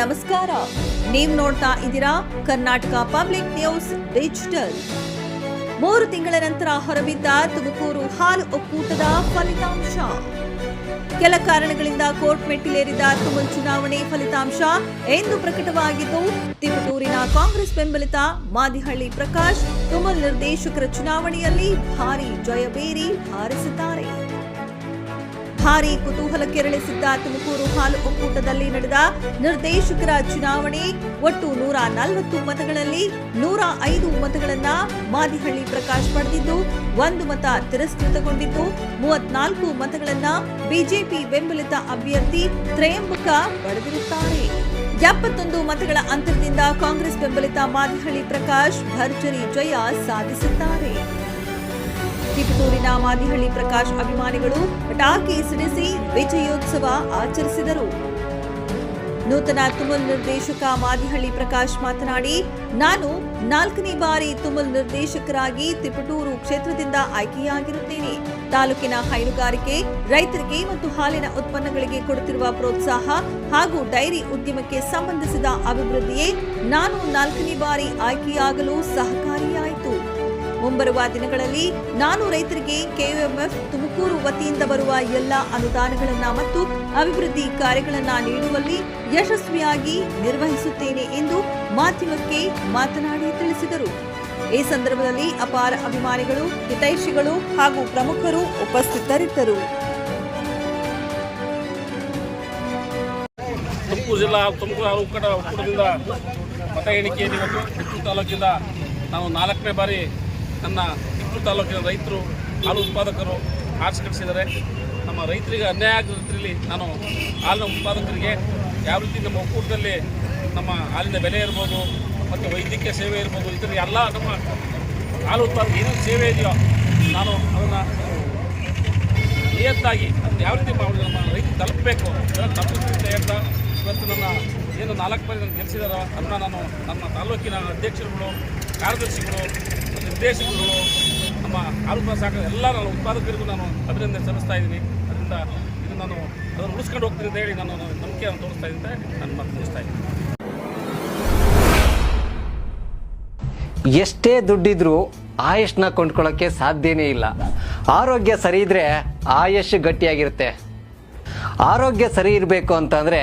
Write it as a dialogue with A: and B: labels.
A: ನಮಸ್ಕಾರ. ನೀವು ನೋಡ್ತಾ ಇದ್ದೀರಾ ಕರ್ನಾಟಕ ಪಬ್ಲಿಕ್ ನ್ಯೂಸ್ ಡಿಜಿಟಲ್ ಮೂರು ತಿಂಗಳ ನಂತರ ಹೊರಬಿದ್ದ ತುಮಕೂರು ಹಾಲು ಒಕ್ಕೂಟದ ಫಲಿತಾಂಶ. ಕೆಲ ಕಾರಣಗಳಿಂದ ಕೋರ್ಟ್ ಮೆಟ್ಟಿಲೇರಿದ ತುಮಲ್ ಚುನಾವಣೆ ಫಲಿತಾಂಶ ಎಂದು ಪ್ರಕಟವಾಗಿದ್ದು ತಿಪಟೂರಿನ ಕಾಂಗ್ರೆಸ್ ಬೆಂಬಲಿತ ಮಾದಿಹಳ್ಳಿ ಪ್ರಕಾಶ್ ತುಮಲ್ ನಿರ್ದೇಶಕರ ಚುನಾವಣೆಯಲ್ಲಿ ಭಾರಿ ಜಯಬೇರಿ ಹಾರಿಸಿದ್ದಾರೆ. ಭಾರಿ ಕುತೂಹಲ ಕೆರಳಿಸಿದ್ದ ತುಮಕೂರು ಹಾಲು ಒಕ್ಕೂಟದಲ್ಲಿ ನಡೆದ ನಿರ್ದೇಶಕರ ಚುನಾವಣೆ, ಒಟ್ಟು ನೂರ ನಲವತ್ತು ಮತಗಳಲ್ಲಿ ನೂರ ಐದು ಮತಗಳನ್ನ ಮಾದಿಹಳ್ಳಿ ಪ್ರಕಾಶ್ ಪಡೆದಿದ್ದು, ಒಂದು ಮತ ತಿರಸ್ಕೃತಗೊಂಡಿದ್ದು, ಮೂವತ್ನಾಲ್ಕು ಮತಗಳನ್ನ ಬಿಜೆಪಿ ಬೆಂಬಲಿತ ಅಭ್ಯರ್ಥಿ ತ್ರಯಂಬಕ ಪಡೆದಿರುತ್ತಾರೆ. ಎಪ್ಪತ್ತೊಂದು ಮತಗಳ ಅಂತರದಿಂದ ಕಾಂಗ್ರೆಸ್ ಬೆಂಬಲಿತ ಮಾದಿಹಳ್ಳಿ ಪ್ರಕಾಶ್ ಭರ್ಜರಿ ಜಯ ಸಾಧಿಸಿದ್ದಾರೆ. ತಿಪಟೂರಿನ ಮಾದಿಹಳ್ಳಿ ಪ್ರಕಾಶ್ ಅಭಿಮಾನಿಗಳು ಪಟಾಕಿ ಸಿಡಿಸಿ ವಿಜಯೋತ್ಸವ ಆಚರಿಸಿದರು. ನೂತನ ತುಮಲ್ ನಿರ್ದೇಶಕ ಮಾದಿಹಳ್ಳಿ ಪ್ರಕಾಶ್ ಮಾತನಾಡಿ, ನಾನು ನಾಲ್ಕನೇ ಬಾರಿ ತುಮಲ್ ನಿರ್ದೇಶಕರಾಗಿ ತಿಪಟೂರು ಕ್ಷೇತ್ರದಿಂದ ಆಯ್ಕೆಯಾಗಿರುತ್ತೇನೆ. ತಾಲೂಕಿನ ಹೈನುಗಾರಿಕೆ, ರೈತರಿಗೆ ಮತ್ತು ಹಾಲಿನ ಉತ್ಪನ್ನಗಳಿಗೆ ಕೊಡುತ್ತಿರುವ ಪ್ರೋತ್ಸಾಹ ಹಾಗೂ ಡೈರಿ ಉದ್ಯಮಕ್ಕೆ ಸಂಬಂಧಿಸಿದ ಅಭಿವೃದ್ಧಿಯೇ ನಾನು ನಾಲ್ಕನೇ ಬಾರಿ ಆಯ್ಕೆಯಾಗಲು ಸಹಕಾರಿಯಾಯಿತು. ಮುಂಬರುವ ದಿನಗಳಲ್ಲಿ ನಾನು ರೈತರಿಗೆ ಕೆಎಂಎಫ್ ತುಮಕೂರು ವತಿಯಿಂದ ಬರುವ ಎಲ್ಲ ಅನುದಾನಗಳನ್ನ ಮತ್ತು ಅಭಿವೃದ್ಧಿ ಕಾರ್ಯಗಳನ್ನ ನೀಡುವಲ್ಲಿ ಯಶಸ್ವಿಯಾಗಿ ನಿರ್ವಹಿಸುತ್ತೇನೆ ಎಂದು ಮಾಧ್ಯಮಕ್ಕೆ ಮಾತನಾಡಿ ತಿಳಿಸಿದರು. ಈ ಸಂದರ್ಭದಲ್ಲಿ ಅಪಾರ ಅಭಿಮಾನಿಗಳು, ಹಿತೈಷಿಗಳು ಹಾಗೂ ಪ್ರಮುಖರು ಉಪಸ್ಥಿತರಿದ್ದರು.
B: ತುಮಕೂರು ಜಿಲ್ಲಾ, ತುಮಕೂರು ಒಕ್ಕೂಟದಿಂದ ಮತ ಎಣಿಕೆಯಲ್ಲಿ ಇವತ್ತು ತಾಲೂಕಿಂದ ನಾವು ನಾಲ್ಕನೇ ಬಾರಿ ನನ್ನ ಕಿತ್ತೂರು ತಾಲೂಕಿನ ರೈತರು, ಹಾಲು ಉತ್ಪಾದಕರು ಆರಿಸ್ಕರಿಸಿದ್ದಾರೆ ನಮ್ಮ ರೈತರಿಗೆ ಅನ್ಯಾಯ ಆಗದ ರೀತಿಯಲ್ಲಿ ನಾನು ಹಾಲಿನ ಉತ್ಪಾದಕರಿಗೆ ಯಾವ ರೀತಿ ನಮ್ಮ ಒಕ್ಕೂಟದಲ್ಲಿ ನಮ್ಮ ಹಾಲಿನ ಬೆಲೆ ಇರ್ಬೋದು ಮತ್ತು ವೈದ್ಯಕೀಯ ಸೇವೆ ಇರ್ಬೋದು ಇದರ ಎಲ್ಲ ನಮ್ಮ ಹಾಲು ಉತ್ಪಾದಕ ಏನೇನು ಸೇವೆ ಇದೆಯೋ ನಾನು ಅದನ್ನು ನಿಯತ್ತಾಗಿ ಅದನ್ನು ಯಾವ ರೀತಿ ಮಾಡಿ ನಮ್ಮ ರೈತರು ತಲುಪಬೇಕು ಅದನ್ನು ಅಂತ ಇವತ್ತು ನನ್ನ ಏನು ನಾಲ್ಕು ಬಾರಿ ನಾನು ಗೆಲ್ಲಿಸಿದಾರೋ ಅದನ್ನು ನಾನು ನಮ್ಮ ತಾಲೂಕಿನ ಅಧ್ಯಕ್ಷರುಗಳು, ಕಾರ್ಯದರ್ಶಿಗಳು ನಿರ್ದೇಶಕರುಗಳು ನಮ್ಮ ಆರೋಗ್ಯ ಸಾಕ ಎಲ್ಲ ನನ್ನ ಉತ್ಪಾದಕರಿಗೂ ನಾನು ಅಭಿನಂದನೆ ಸಲ್ಲಿಸ್ತಾ ಇದ್ದೀನಿ. ಅದರಿಂದ ಇದು ನಾನು ಅದನ್ನು ಉಳಿಸ್ಕೊಂಡು ಹೋಗ್ತೀನಿ ಅಂತ ಹೇಳಿ ನಾನು ನಂಬಿಕೆಯನ್ನು ತೋರಿಸ್ತಾ ಇದ್ದೆ ನಾನು ಮತ್ತೆ ಮುಗಿಸ್ತಾ ಇದ್ದೀನಿ.
C: ಎಷ್ಟೇ ದುಡ್ಡಿದ್ರೂ ಆಯುಷ್ನ ಕೊಂಡ್ಕೊಳ್ಳೋಕ್ಕೆ ಸಾಧ್ಯನೇ ಇಲ್ಲ. ಆರೋಗ್ಯ ಸರಿ ಇದ್ರೆ ಆಯುಷ್ ಗಟ್ಟಿಯಾಗಿರುತ್ತೆ. ಆರೋಗ್ಯ ಸರಿ ಇರಬೇಕು ಅಂತಂದ್ರೆ